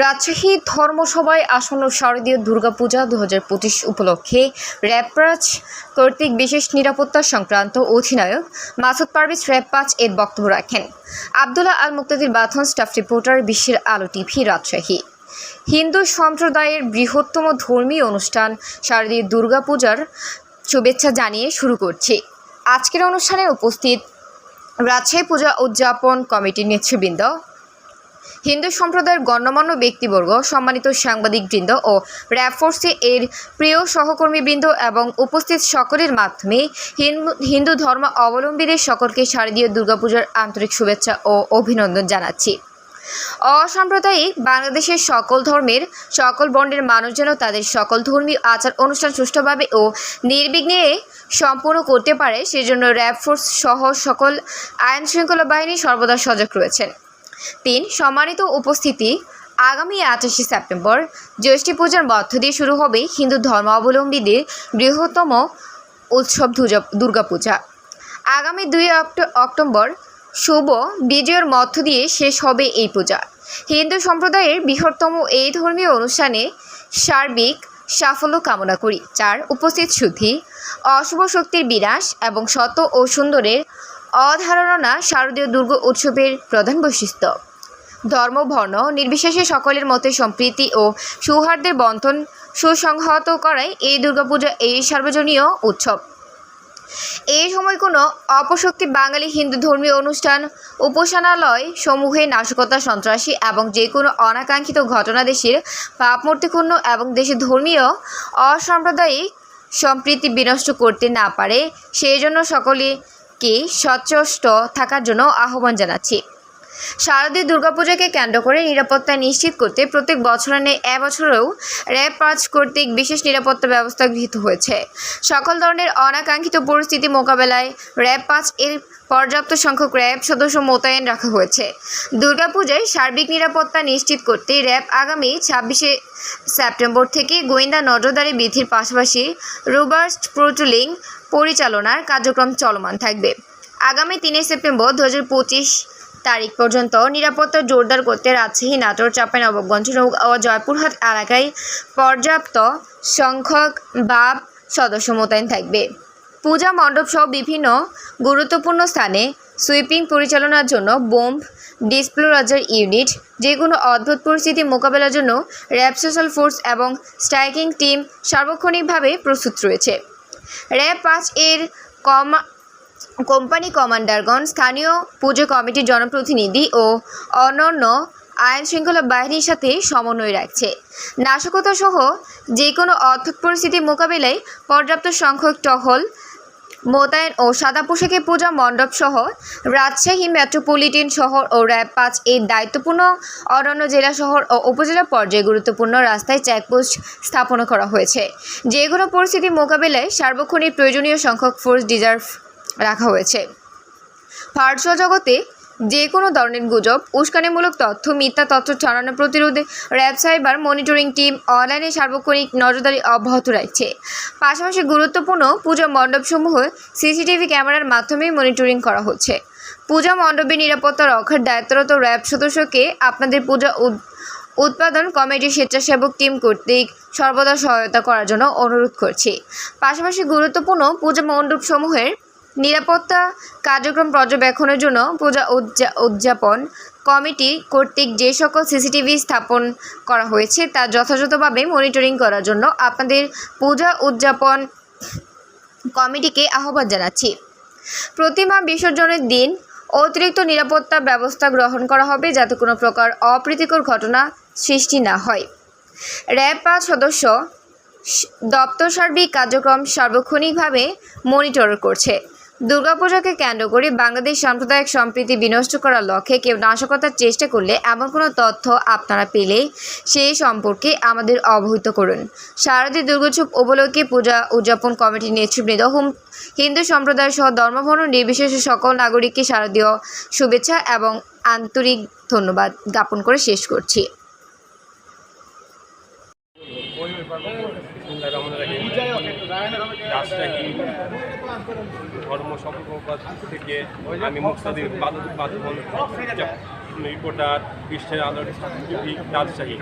রাজশাহী ধর্মসভায় আসন্ন শারদীয় দুর্গাপূজা দু হাজার পঁচিশ উপলক্ষে র্যাবরাজ কর্তৃক বিশেষ নিরাপত্তা সংক্রান্ত অধিনায়ক মাসুদ পারভেজ র্যাবপাজ এর বক্তব্য রাখেন। আবদুল্লাহ আল মুক্তাদির বাথন স্টাফ রিপোর্টার বিশ্বের আলো টিভি রাজশাহী। হিন্দু সম্প্রদায়ের বৃহত্তম ধর্মীয় অনুষ্ঠান শারদীয় দুর্গাপূজার শুভেচ্ছা জানিয়ে শুরু করছি। আজকের অনুষ্ঠানে উপস্থিত রাজশাহী পূজা উদযাপন কমিটির নেতৃবৃন্দ হিন্দু সম্প্রদায়ের গণ্যমান্য ব্যক্তিবর্গ, সম্মানিত সাংবাদিকবৃন্দ ও র্যাবফোর্সে এর প্রিয় সহকর্মীবৃন্দ এবং উপস্থিত সকলের মাধ্যমে হিন্দু ধর্ম অবলম্বীদের সকলকে শারদীয় দুর্গাপূজার আন্তরিক শুভেচ্ছা ও অভিনন্দন জানাচ্ছি। অসাম্প্রদায়িক বাংলাদেশের সকল ধর্মের সকল বর্ণের মানুষ যেন তাদের সকল ধর্মীয় আচার অনুষ্ঠান সুষ্ঠুভাবে ও নির্বিঘ্নে সম্পূর্ণ করতে পারে, সেজন্য র্যাব ফোর্স সহ সকল আইন শৃঙ্খলা বাহিনী সর্বদা সজাগ রয়েছেন। তিন সম্মানিত উপস্থিতি। আগামী আঠাশে সেপ্টেম্বর জ্যৈষ্ঠী পূজার মধ্য দিয়ে শুরু হবে হিন্দু ধর্মাবলম্বীদের বৃহত্তম উৎসব দুর্গা- দুর্গাপূজা। আগামী দুই অক্ট- অক্টোবর শুভ বিজয়ের মধ্য দিয়ে শেষ হবে এই পূজা। হিন্দু সম্প্রদায়ের বৃহত্তম এই ধর্মীয় অনুষ্ঠানে সার্বিক সাফল্য কামনা করি। চার, উপস্থিত শুদ্ধি, অশুভ শক্তির বিনাশ এবং সত ও সুন্দরের অধারণা শারদীয় দুর্গ উৎসবের প্রধান বৈশিষ্ট্য। ধর্ম, বর্ণ নির্বিশেষে সকলের মতে সম্প্রীতি ও সৌহার্দ্যের বন্ধন সুসংহত করায় এই দুর্গাপূজা এই সার্বজনীয় উৎসব। এই সময় কোনো অপশক্তি বাঙালি হিন্দু ধর্মীয় অনুষ্ঠান, উপাসনালয় সমূহে নাশকতা, সন্ত্রাসী এবং যে কোনো অনাকাঙ্ক্ষিত ঘটনা দেশের পাপমূর্তিপূর্ণ এবং দেশের ধর্মীয় অসাম্প্রদায়িক সম্প্রীতি বিনষ্ট করতে না পারে সেই জন্য সকলেকে সচেষ্ট থাকার জন্য আহ্বান জানাচ্ছি। শারদীয় দুর্গাপূজাকে কেন্দ্র করে নিরাপত্তা নিশ্চিত করতে প্রত্যেক বছর ন্যায় এবছরেও র্যাব পাঁচ কর্তৃক বিশেষ নিরাপত্তা ব্যবস্থা গৃহীত হয়েছে। সকল ধরনের অনাকাঙ্ক্ষিত পরিস্থিতি মোকাবেলায় র্যাব পাঁচ এর পর্যাপ্ত সংখ্যক র্যাব সদস্য মোতায়েন রাখা হয়েছে। দুর্গাপূজায় সার্বিক নিরাপত্তা নিশ্চিত করতে র্যাব আগামী ছাব্বিশে সেপ্টেম্বর থেকে গোয়েন্দা নজরদারি বিধির পাশাপাশি রোবাস্ট প্রোটুলিং পরিচালনার কার্যক্রম চলমান থাকবে। আগামী তিনে সেপ্টেম্বর দু হাজার পঁচিশ তারিখ পর্যন্ত নিরাপত্তা জোরদার করতে রাজশাহী নাটোর, চাঁপাইনবাবগঞ্জ ও জয়পুরহাট এলাকায় পর্যাপ্ত সংখ্যক বাব সদস্য মোতায়েন থাকবে। পূজা মণ্ডপ সহ বিভিন্ন গুরুত্বপূর্ণ স্থানে সুইপিং পরিচালনার জন্য বোম্ব ডিসপ্লোরাজার ইউনিট যে কোনো অদ্ভুত পরিস্থিতি মোকাবেলার জন্য র্যাব সোশ্যাল ফোর্স এবং স্ট্রাইকিং টিম সার্বক্ষণিকভাবে প্রস্তুত রয়েছে। র্যাব পাঁচ এর কমা কোম্পানি কমান্ডারগণ, স্থানীয় পুজো কমিটির জনপ্রতিনিধি ও অন্যান্য আইন শৃঙ্খলা বাহিনীর সাথে সমন্বয় রাখছে। নাশকতা সহ যে কোনো অদ্ভুত পরিস্থিতি মোকাবিলায় পর্যাপ্ত সংখ্যক টহল, মোতায়েন ও সাদা পোশাকে পূজা মণ্ডপ সহ রাজশাহী মেট্রোপলিটন শহর ও র্যাব পাঁচ এর দায়িত্বপূর্ণ অন্যান্য জেলা শহর ও উপজেলা পর্যায়ে গুরুত্বপূর্ণ রাস্তায় চেকপোস্ট স্থাপন করা হয়েছে। যে কোনো পরিস্থিতি মোকাবিলায় সার্বক্ষণিক প্রয়োজনীয় সংখ্যক ফোর্স রিজার্ভ রাখা হয়েছে। ভার্চুয়াল জগতে যে কোনো ধরনের গুজব, উস্কানিমূলক তথ্য, মিথ্যা তথ্য ছড়ানো প্রতিরোধে র্যাব সাইবার মনিটরিং টিম অনলাইনে সার্বক্ষণিক নজরদারি অব্যাহত রাখছে। পাশাপাশি গুরুত্বপূর্ণ পূজা মণ্ডপসমূহ সিসিটিভি ক্যামেরার মাধ্যমে মনিটরিং করা হচ্ছে। পূজা মণ্ডপের নিরাপত্তা রক্ষার দায়িত্বরত র্যাব সদস্যকে আপনাদের পূজা উৎপাদন কমিটির স্বেচ্ছাসেবক টিম কর্তৃক সর্বদা সহায়তা করার জন্য অনুরোধ করছি। পাশাপাশি গুরুত্বপূর্ণ পূজা মণ্ডপসমূহের নিরাপত্তা কার্যক্রম পর্যবেক্ষণের জন্য পূজা উদযাপন কমিটি কর্তৃক যে সকল সিসিটিভি স্থাপন করা হয়েছে তা যথাযথভাবে মনিটরিং করার জন্য আপনাদের পূজা উদযাপন কমিটিকে আহ্বান জানাচ্ছি। প্রতিমা বিসর্জনের দিন অতিরিক্ত নিরাপত্তা ব্যবস্থা গ্রহণ করা হবে যাতে কোনো প্রকার অপ্রীতিকর ঘটনা সৃষ্টি না হয়। র্যাব পাঁচ সদস্য দপ্তর সার্বিক কার্যক্রম সার্বক্ষণিকভাবে মনিটর করছে। দুর্গাপূজাকে কেন্দ্র করে বাংলাদেশ সাম্প্রদায়িক সম্প্রীতি বিনষ্ট করার লক্ষ্যে কেউ নাশকতার চেষ্টা করলে এমন কোনো তথ্য আপনারা পেলে সেই সম্পর্কে আমাদের অবহিত করুন। শারদীয় দুর্গোৎসব উপলক্ষে পূজা উদযাপন কমিটির নেতৃবৃন্দ হুম হিন্দু সম্প্রদায় সহ ধর্মবর্ণ নির্বিশেষে সকল নাগরিককে শারদীয় শুভেচ্ছা এবং আন্তরিক ধন্যবাদ জ্ঞাপন করে শেষ করছি। ধর্ম সম্পর্ক থেকে আমি মুক্তাদির বাদন রিপোর্টার বিশ্বের আলোর রাজশাহী।